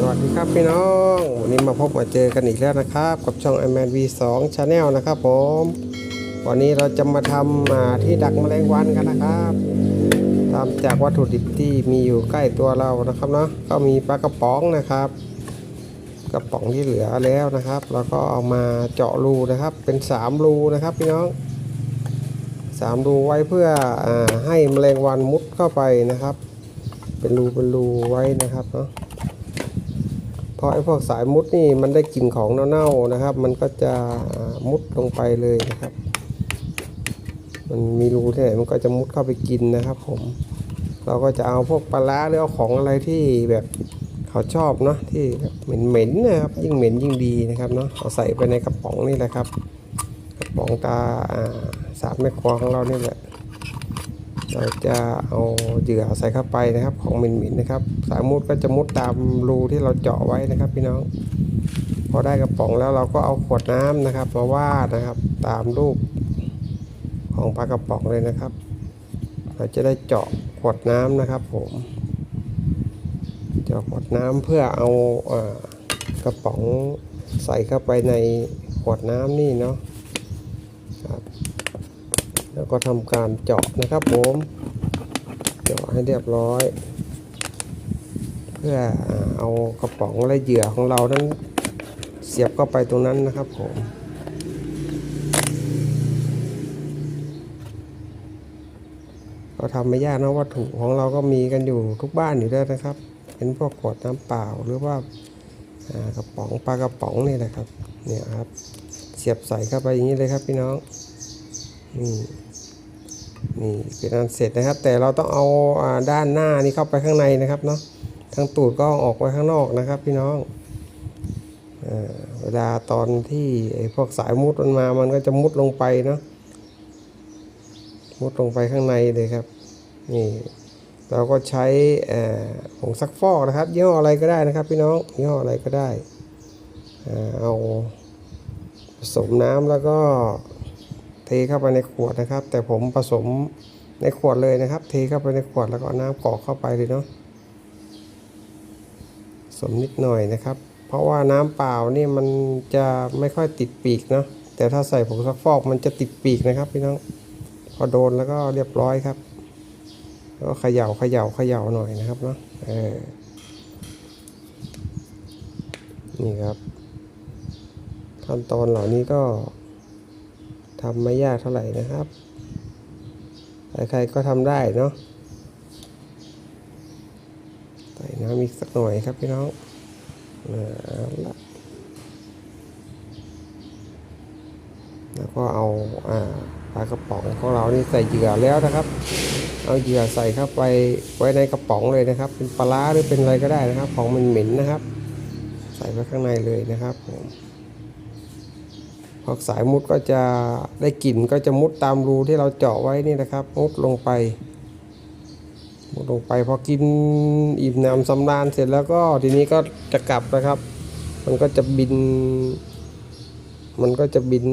สวัสดีครับพี่น้องวันนี้มาพบมาเจอกันอีกแล้วนะครับ กับช่อง i m a n V2 Channel นะครับผม วันนี้เราจะมาทำอ่าที่ดักแมลงวันกันนะครับตามจากวัตถุดิบที่มีอยู่ใกล้ตัวเรานะครับเนาะก็มีปลากระป๋องนะครับ กระป๋องที่เหลือแล้วนะครับ แล้วก็เอามาเจาะรูนะครับ เป็น 3 รูนะครับพี่น้องสามรูไว้เพื่ออให้แมลงวันมุดเข้าไปนะครับ เป็นรูเป็นรูไว้นะครับเนาะ พราะไอ้พวกสายมุดนี่มันได้กลิ่นของเน่าๆนะครับ มันก็จะมุดลงไปเลยนะครับ มันมีรูที่ไหนมันก็จะมุดเข้าไปกินนะครับ ผม เราก็จะเอาพวกปลาร้าหรือเอาของอะไรที่แบบเขาชอบเนาะที่เหม็นๆนะครับ ยิ่งเหม็นยิ่งดีนะครับเนาะเอาใส่ไปในกระป๋องนี่แหละครับกระป๋องตาสามแม่ครัวของเราเนี่แหละ เราจะเอาเหยื่อใส่เข้าไปนะครับ ของเหม็นๆนะครับ สายมุดก็จะมุดตามรูที่เราเจาะไว้นะครับพี่น้อง พอได้กระป๋องแล้วเราก็เอาขวดน้ำนะครับมาวาดนะครับ ตามรูปของปลากระป๋องเลยนะครับ เราจะได้เจาะขวดน้ำนะครับ ผม เจาะขวดน้ำเพื่อเอาอากระป๋องใส่เข้าไปในขวดน้ำนี่เนาะ แล้วก็ทำการเจาะนะครับผม เจาะให้เรียบร้อย เพื่อเอากระป๋องและเหยื่อของเรานั้นเสียบเข้าไปตรงนั้นนะครับผมก็ทำไม่ยากนะวัตถุของเราก็มีกันอยู่ทุกบ้านอยู่แล้วนะครับ เป็นพวกขวดน้ำเปล่าหรือว่าอ่ากระป๋องปลากระป๋องนี่แหละครับเนี่ยครับ เสียบใส่เข้าไปอย่างนี้เลยครับพี่น้องนี่ นี่เป็นอันเสร็จนะครับ แต่เราต้องเอาด้านหน้านี่เข้าไปข้างในนะครับเนาะทางตูดก็ออกไว้ข้างนอกนะครับ พี่น้องเวลาตอนที่ไอ้พวกสายมุดมันมา มันก็จะมุดลงไปเนาะมุดลงไปข้างในเลยครับนี่เราก็ใช้เอ่อผงซักฟอกนะครับยี่ห้ออะไรก็ได้นะครับ พี่น้องยี่ห้ออะไรก็ได้เอาผสมน้ำแล้วก็ เทเข้าไปในขวดนะครับ แต่ผมผสมในขวดเลยนะครับ เทเข้าไปในขวดแล้วก็น้ำกรอกเข้าไปเลยเนาะผสมนิดหน่อยนะครับ เพราะว่าน้ำเปล่านี่มันจะไม่ค่อยติดปีกเนาะแต่ถ้าใส่ผงซักฟอกมันจะติดปีกนะครับพี่น้องพอโดนแล้วก็เรียบร้อยครับแล้วก็เขย่าเขย่าเขย่าหน่อยนะครับเนาะเออนี่ครับ ขั้นตอนเหล่านี้ก็ ทำไม่ยากเท่าไหร่นะครับ ใครๆก็ทำได้เนาะใส่น้ำอีกสักหน่อยครับพี่น้องเอาละแล้วก็เอาอ่าปลากระป๋องของเรานี่ใส่เหยื่อแล้วนะครับ เอาเหยื่อใส่เข้าไปไว้ในกระป๋องเลยนะครับ เป็นปลาร้าหรือเป็นอะไรก็ได้นะครับ ของมันเหม็นนะครับ ใส่ไว้ข้างในเลยนะครับผม พอสายมุดก็จะได้กลิ่นก็จะมุดตามรูที่เราเจาะไว้นี่นะครับ มุดลงไปมุดลงไปพอกินอิ่มหนำสำราญเสร็จแล้วก็ทีนี้ก็จะกลับนะครับ มันก็จะบิน มันก็จะบิน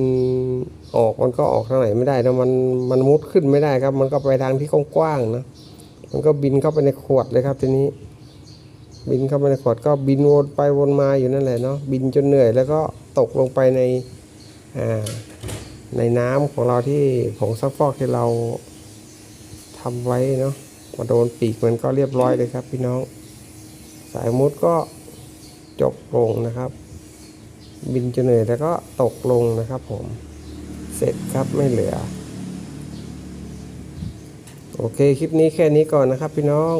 ออกมันก็ออกทางไหนไม่ได้นะมันมันมุดขึ้นไม่ได้ครับ มันก็ไปทางที่กว้างๆนะมันก็บินเข้าไปในขวดเลยครับ ทีนี้ บินเข้าไปในขวดก็บินวนไปวนมาอยู่นั่นแหละเนาะบินจนเหนื่อยแล้วก็ตกลงไปใน ในน้ำของเราที่ผงซักฟอกที่เราทำไว้เนาะมาโดนปีกมันก็เรียบร้อยเลยครับ พี่น้อง สายมุดก็จบลงนะครับ บินจนเหนื่อยแล้วก็ตกลงนะครับผมเสร็จครับไม่เหลือ โอเค คลิปนี้แค่นี้ก่อนนะครับ พี่น้อง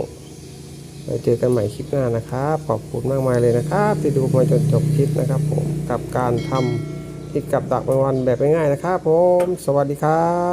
ไว้เจอกันใหม่คลิปหน้านะครับ ขอบคุณมากมายเลยนะครับ ที่ดูมาจนจบคลิปนะครับผมกับการทำ ติดกับดักแมงวันแบบง่ายๆนะครับผม สวัสดีครับ